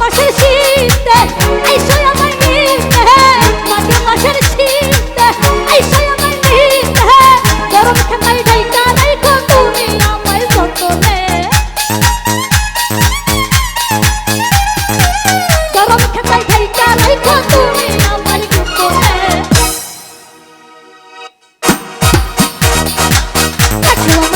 মাসের শীতে আইসো আমার নিতে মাঘে মাসের শীতে আইসো আমার নিতে গরম ঠেমাই ঢাইকা রাইখো তুমি আমার যতনে গরম ঠেমাই ঢাইকা রাইখো তুমি আমার যতনে আছো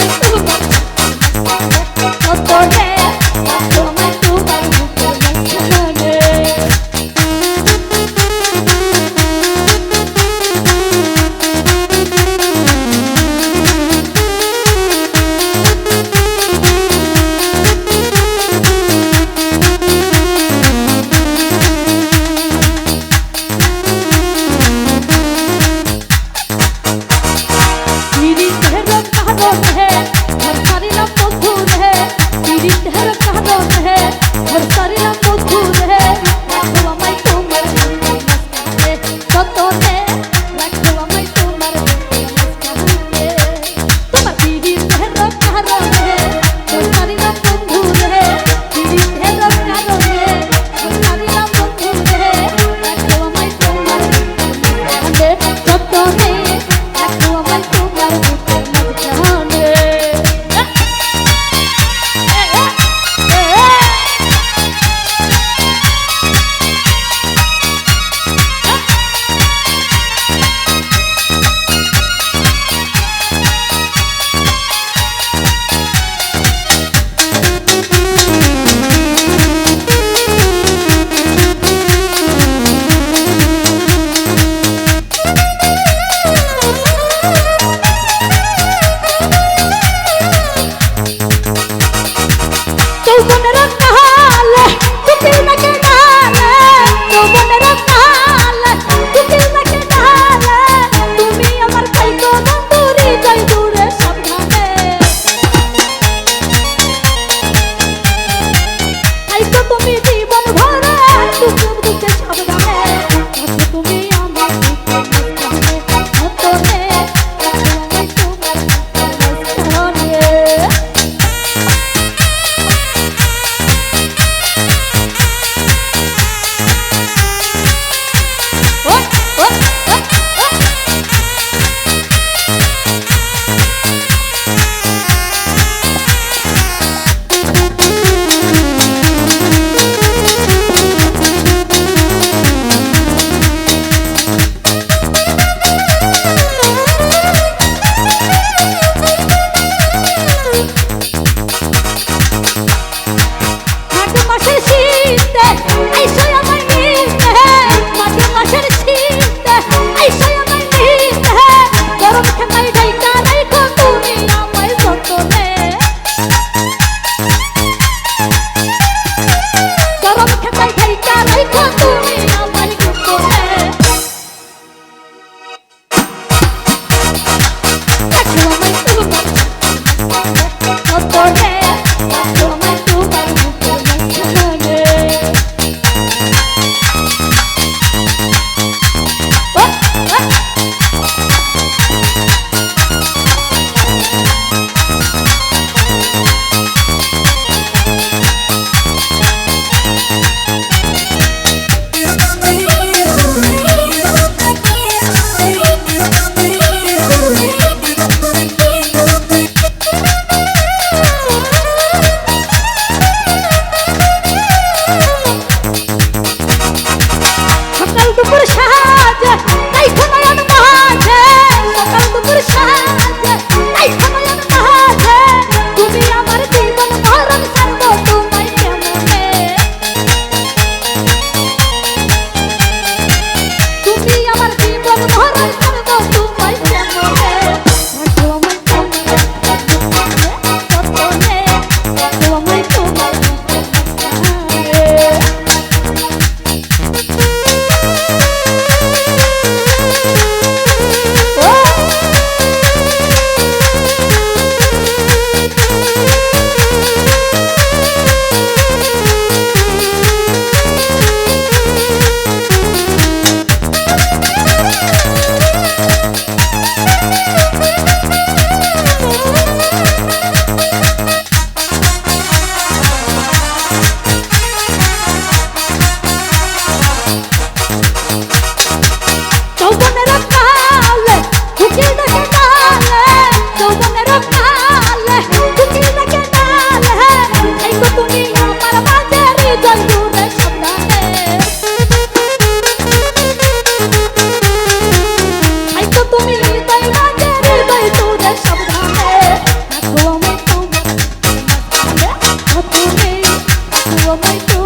সময় তো